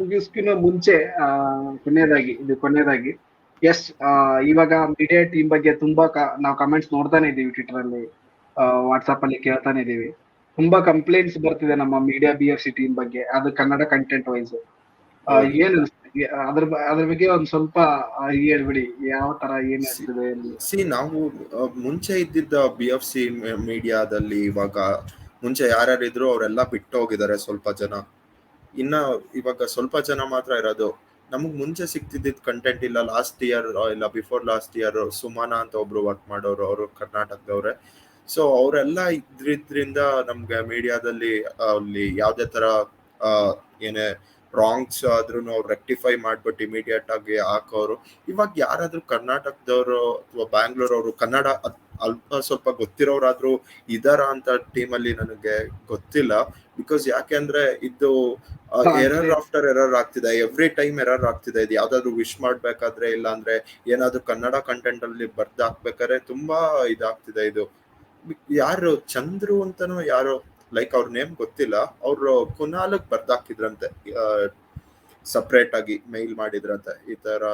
ಮುಗಿಸ್ಕಿನ ಮುಂಚೆ ಆ, ಕೊನೆಯದಾಗಿ ಇದು ಕೊನೆಯದಾಗಿ ಎಸ್ ಇವಾಗ ಮೀಡಿಯಾ ಟೀಮ್ ಬಗ್ಗೆ ತುಂಬಾ ನಾವು ಕಮೆಂಟ್ಸ್ ನೋಡ್ತಾನೆ ಇದೀವಿ ಟ್ವಿಟರ್ ಅಲ್ಲಿ ವಾಟ್ಸಾಪ್ ಅಲ್ಲಿ ಕೇಳ್ತಾನೆ ಇದೀವಿ ತುಂಬಾ ಕಂಪ್ಲೇಂಟ್ಸ್ ಬರ್ತಿದೆ ನಮ್ಮ media B F C team ಬಗ್ಗೆ ಅದು ಕನ್ನಡ ಕಂಟೆಂಟ್ ವೈಸ್ ಏನ್? ಅದ್ರ ಅದ್ರ ಬಗ್ಗೆ ಒಂದ್ ಸ್ವಲ್ಪ ಹೇಳ್ಬಿಡಿ ಯಾವ ತರ ಏನ್ ಸಿ ನಾವು ಮುಂಚೆ ಇದ್ದಿದ್ದ ಬಿ ಎಫ್ ಸಿ ಮೀಡಿಯಾದಲ್ಲಿ ಇವಾಗ ಮುಂಚೆ ಯಾರ್ಯಾರಿದ್ರು ಅವರೆಲ್ಲ ಬಿಟ್ಟು ಹೋಗಿದ್ದಾರೆ ಸ್ವಲ್ಪ ಜನ. ಇನ್ನ ಇವಾಗ ಸ್ವಲ್ಪ ಜನ ಮಾತ್ರ ಇರೋದು. ನಮಗ್ ಮುಂಚೆ ಸಿಗ್ತಿದ್ದಿದ್ ಕಂಟೆಂಟ್ ಇಲ್ಲ. ಲಾಸ್ಟ್ ಇಯರ್ ಇಲ್ಲ ಬಿಫೋರ್ ಲಾಸ್ಟ್ ಇಯರ್ ಸುಮಾನ ಅಂತ ಒಬ್ರು ವರ್ಕ್ ಮಾಡೋರು, ಅವರು ಕರ್ನಾಟಕದವ್ರೆ. ಸೊ ಅವರೆಲ್ಲ ಇದ್ರಿದ್ರಿಂದ ನಮ್ಗೆ ಮೀಡಿಯಾದಲ್ಲಿ ಅಲ್ಲಿ ಯಾವ್ದೇ ತರ ಏನೇ ರಾಂಗ್ಸ್ ಆದ್ರೂ ಅವ್ರು ರೆಕ್ಟಿಫೈ ಮಾಡ್ಬಿಟ್ಟು ಇಮಿಡಿಯೇಟ್ ಆಗಿ ಹಾಕೋರು. ಇವಾಗ ಯಾರಾದ್ರೂ ಕರ್ನಾಟಕದವರು ಅಥವಾ ಬ್ಯಾಂಗ್ಳೂರ್ ಅವರು ಕನ್ನಡ ಅಲ್ಪ ಸ್ವಲ್ಪ ಗೊತ್ತಿರೋರಾದ್ರೂ ಇದಾರ ಅಂತ ಟೀಮ್ ಅಲ್ಲಿ ನನಗೆ ಗೊತ್ತಿಲ್ಲ. ಬಿಕಾಸ್ ಯಾಕೆಂದ್ರೆ ಇದು ಹಾ, ಎರರ್. ಆಫ್ಟರ್ ಎರರ್ ಆಗ್ತಿದೆ. ಎವ್ರಿ ಟೈಮ್ ಎರರ್ ಆಗ್ತಿದೆ. ಇದು ಯಾವ್ದಾದ್ರು ವಿಶ್ ಮಾಡ್ಬೇಕಾದ್ರೆ ಇಲ್ಲ ಅಂದ್ರೆ ಏನಾದ್ರು ಕನ್ನಡ ಕಂಟೆಂಟ್ ಅಲ್ಲಿ ಬರ್ದಾಕ್ಬೇಕಾದ್ರೆ ತುಂಬಾ ಇದಾಗ್ತಿದೆ ಇದು. ಯಾರು ಚಂದ್ರು ಅಂತಾನು ಯಾರು ಲೈಕ್ ಅವ್ರ ನೇಮ್ ಗೊತ್ತಿಲ್ಲ. ಅವ್ರು ಕುನಾಲಕ್ ಬರ್ದಾಕಿದ್ರಂತೆ ಸಪ್ರೇಟ್ ಆಗಿ ಮೇಲ್ ಮಾಡಿದ್ರಂತೆ. ಈ ತರ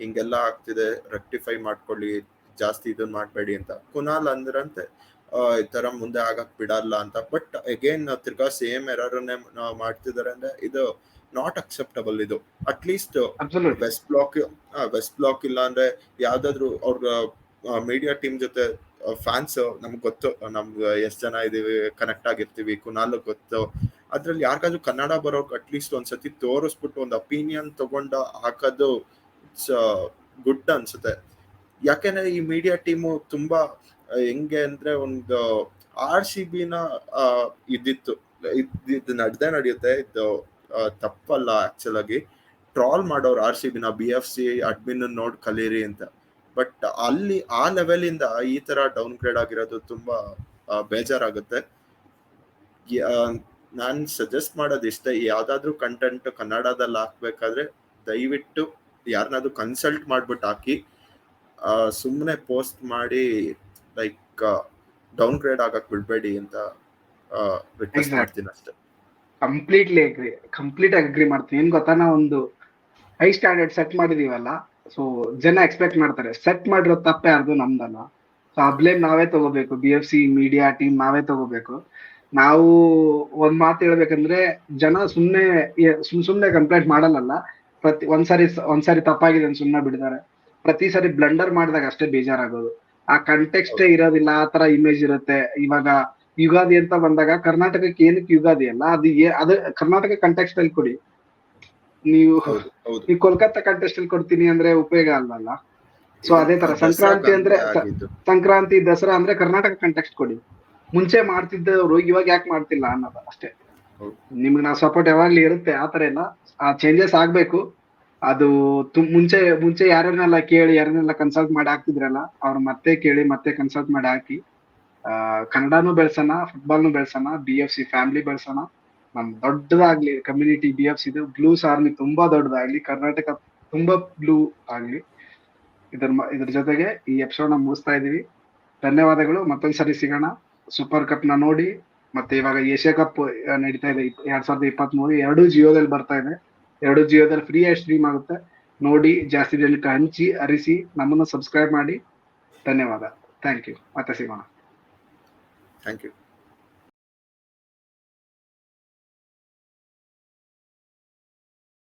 ಹಿಂಗೆಲ್ಲ ಆಗ್ತಿದೆ. ರೆಕ್ಟಿಫೈ ಮಾಡ್ಕೊಳ್ಳಿ. ಜಾಸ್ತಿ ಇದನ್ನ ಮಾಡಬೇಡಿ ಅಂತ. ಕುನಾಲ್ ಅಂದ್ರಂತೆ ಈ ತರ ಮುಂದೆ ಆಗಕ್ ಬಿಡಲ್ಲ ಅಂತ. ಬಟ್ ಅಗೇನ್ ತಿರ್ಗಾ ಸೇಮ್ ಎರರನ್ನೇ ಮಾಡ್ತಿದಾರೆ ಅಂದ್ರೆ ಇದು ನಾಟ್ ಅಕ್ಸೆಪ್ಟಬಲ್ ಇದು. At least least West Block West Block ಇಲ್ಲ ಅಂದ್ರೆ ಯಾವ್ದಾದ್ರು ಅವ್ರ ಮೀಡಿಯಾ ಟೀಮ್ ಜೊತೆ ಫ್ಯಾನ್ಸ್ ನಮ್ಗೆ ಗೊತ್ತು ನಮ್ಗೆ ಎಷ್ಟ್ ಜನ ಇದೀವಿ ಕನೆಕ್ಟ್ ಆಗಿರ್ತೀವಿ ಕುನಾಲ್ ಗೊತ್ತು. ಅದ್ರಲ್ಲಿ ಯಾರಿಗಾದ್ರೂ ಕನ್ನಡ ಬರೋಕ್ ಅಟ್ಲೀಸ್ಟ್ ಒಂದ್ಸತಿ ತೋರಿಸ್ಬಿಟ್ಟು ಒಂದು ಅಪಿನಿಯನ್ ತಗೊಂಡ ಹಾಕೋದು ಗುಡ್ ಅನ್ಸುತ್ತೆ. ಯಾಕೆಂದ್ರೆ ಈ ಮೀಡಿಯಾ ಟೀಮು ತುಂಬಾ ಹೆಂಗೆ ಅಂದ್ರೆ ಒಂದು ಆರ್ ಸಿ ಬಿನ ಇದ್ದಿತ್ತು. ಇದ್ದಿದ್ದು ಇದು ನಡ್ದೇ ನಡೆಯುತ್ತೆ. ಇದು ತಪ್ಪಲ್ಲ ಆಕ್ಚುಲ್ ಆಗಿ. ಟ್ರಾಲ್ ಮಾಡೋರು ಆರ್ ಸಿ ಬಿನ ಬಿ ಎಫ್ ಸಿ ಅಡ್ಮಿನ್ ನೋಡಿ ಕಲೀರಿ ಅಂತ. ಬಟ್ ಅಲ್ಲಿ, ಆ ಲೆವೆಲಿಂದ ಈ ತರ ಡೌನ್ ಗ್ರೇಡ್ ಆಗಿರೋದು ತುಂಬಾ ಬೇಜಾರಾಗುತ್ತೆ. ನಾನು ಸಜೆಸ್ಟ್ ಮಾಡೋದು ಇಷ್ಟೇ. ಯಾವ್ದಾದ್ರು ಕಂಟೆಂಟ್ ಕನ್ನಡದಲ್ಲಿ ಹಾಕ್ಬೇಕಾದ್ರೆ ದಯವಿಟ್ಟು ಯಾರನ್ನಾದ್ರೂ ಕನ್ಸಲ್ಟ್ ಮಾಡ್ಬಿಟ್ಟು ಹಾಕಿ. ಸುಮ್ಮನೆ ಪೋಸ್ಟ್ ಮಾಡಿ ಲೈಕ್ ಡೌನ್ ಗ್ರೇಡ್ ಆಗಕ್ ಬಿಡ್ಬೇಡಿ ಅಂತ ರಿಕ್ವೆಸ್ಟ್ ಮಾಡ್ತೀನಿ ಅಷ್ಟೇ. ಕಂಪ್ಲೀಟ್ಲಿ ಅಗ್ರಿ ಕಂಪ್ಲೀಟ್ ಅಗ್ರಿ ಮಾಡ್ತೀನಿ. ಏನ್ ಗೊತ್ತಾ ನಾವು ಒಂದು ಹೈ ಸ್ಟ್ಯಾಂಡರ್ಡ್ ಸೆಟ್ ಮಾಡಿದೀವಲ್ಲ ಸೊ ಜನ ಎಕ್ಸ್ಪೆಕ್ಟ್ ಮಾಡ್ತಾರೆ. ಸೆಟ್ ಮಾಡಿರೋ ತಪ್ಪೇ ಯಾರ್ದು ನಮ್ದಲ್ಲ. ಸೊ ಆ ಬ್ಲೇಮ್ ನಾವೇ ತಗೋಬೇಕು. B F C media team ನಾವೇ ತಗೋಬೇಕು. ನಾವು ಒಂದ್ ಮಾತು ಹೇಳ್ಬೇಕಂದ್ರೆ ಜನ ಸುಮ್ನೆ ಸುಮ್ ಸುಮ್ನೆ ಕಂಪ್ಲೇಂಟ್ ಮಾಡಲ್ಲ ಪ್ರತಿ ಒಂದ್ಸರಿ ಒಂದ್ಸರಿ ತಪ್ಪಾಗಿದೆ ಅಂತ ಸುಮ್ನೆ ಬಿಡ್ತಾರೆ. ಪ್ರತಿ ಸಾರಿ ಬ್ಲಂಡರ್ ಮಾಡಿದಾಗ ಅಷ್ಟೇ ಬೇಜಾರಾಗೋದು. ಆ ಕಂಟೆಕ್ಸ್ಟ್ ಇರೋದಿಲ್ಲ ಆ ತರ ಇಮೇಜ್ ಇರುತ್ತೆ. ಇವಾಗ ಯುಗಾದಿ ಅಂತ ಬಂದಾಗ ಕರ್ನಾಟಕಕ್ಕೆ ಏನಕ್ಕೆ ಯುಗಾದಿ ಅಲ್ಲ ಅದು ಅದು ಕರ್ನಾಟಕ ಕಂಟೆಕ್ಸ್ಟ್ ಅಲ್ಲಿ ಕೊಡಿ. ನೀವು ನೀವು ಕೋಲ್ಕತ್ತಾ ಕಂಟೆಕ್ಸ್ಟ್ ಅಲ್ಲಿ ಕೊಡ್ತೀನಿ ಅಂದ್ರೆ ಉಪಯೋಗ ಅಲ್ಲಲ್ಲ ಸೊ ಅದೇ ತರ ಸಂಕ್ರಾಂತಿ ಅಂದ್ರೆ ಸಂಕ್ರಾಂತಿ ದಸರಾ ಅಂದ್ರೆ ಕರ್ನಾಟಕ ಕಂಟೆಕ್ಸ್ಟ್ ಕೊಡಿ. ಮುಂಚೆ ಮಾಡ್ತಿದ್ದವ್ರು ಇವಾಗ ಯಾಕೆ ಮಾಡ್ತಿಲ್ಲ ಅನ್ನೋದು ಅಷ್ಟೇ. ನಿಮ್ಗೆ ನಾವು ಸಪೋರ್ಟ್ ಯಾವಾಗ್ಲೂ ಇರುತ್ತೆ ಆ ತರ ಎಲ್ಲ ಆ ಚೇಂಜಸ್ ಆಗ್ಬೇಕು. ಅದು ಮುಂಚೆ ಮುಂಚೆ ಯಾರನ್ನೆಲ್ಲ ಕೇಳಿ, ಯಾರನ್ನೆಲ್ಲ ಕನ್ಸಲ್ಟ್ ಮಾಡಿ ಹಾಕ್ತಿದ್ರಲ್ಲ, ಅವ್ರು ಮತ್ತೆ ಕೇಳಿ, ಮತ್ತೆ ಕನ್ಸಲ್ಟ್ ಮಾಡಿ ಹಾಕಿ ಕನ್ನಡನು ಬೆಳ್ಸೋಣ ಫುಟ್ಬಾಲ್ನು ಬೆಳ್ಸೋಣ ಬಿ ಎಫ್ ಸಿ ಫ್ಯಾಮಿಲಿ ಬೆಳ್ಸೋಣ. ನಮ್ ದೊಡ್ಡದಾಗ್ಲಿ ಕಮ್ಯುನಿಟಿ ಬಿ ಎಫ್ ಸಿದು ಬ್ಲೂಸ್ ಆರ್ಮಿ ತುಂಬಾ ದೊಡ್ಡದಾಗ್ಲಿ, ಕರ್ನಾಟಕ ತುಂಬಾ ಬ್ಲೂ ಆಗ್ಲಿ. ಇದ್ರ ಇದ್ರ ಜೊತೆಗೆ ಈ ಎಪಿಸೋಡ್ನ ಮುಗಿಸ್ತಾ ಇದೀವಿ. ಧನ್ಯವಾದಗಳು ಮತ್ತೊಂದ್ಸರಿ ಸಿಗೋಣ. ಸೂಪರ್ ಕಪ್ನ ನೋಡಿ, ಮತ್ತೆ ಇವಾಗ ಏಷ್ಯಾ ಕಪ್ ನಡೀತಾ ಇದೆ ಎರಡ್ ಸಾವಿರದ ಇಪ್ಪತ್ತ್ ಮೂರು ಎರಡು ಜಿಯೋದಲ್ಲಿ ಬರ್ತಾ ಇದೆ. ಎರಡು ಜಿಯೋದಲ್ಲಿ ಫ್ರೀ ಆಗಿ ಸ್ಟ್ರೀಮ್ ಆಗುತ್ತೆ. ನೋಡಿ, ಜಾಸ್ತಿ ಜನಕ್ಕೆ ಹಂಚಿ ಅರಿಸಿ, ನಮ್ಮನ್ನು ಸಬ್ಸ್ಕ್ರೈಬ್ ಮಾಡಿ. ಧನ್ಯವಾದ. ಥ್ಯಾಂಕ್ ಯು ಮತ್ತೆ ಸಿಗೋಣ. Thank you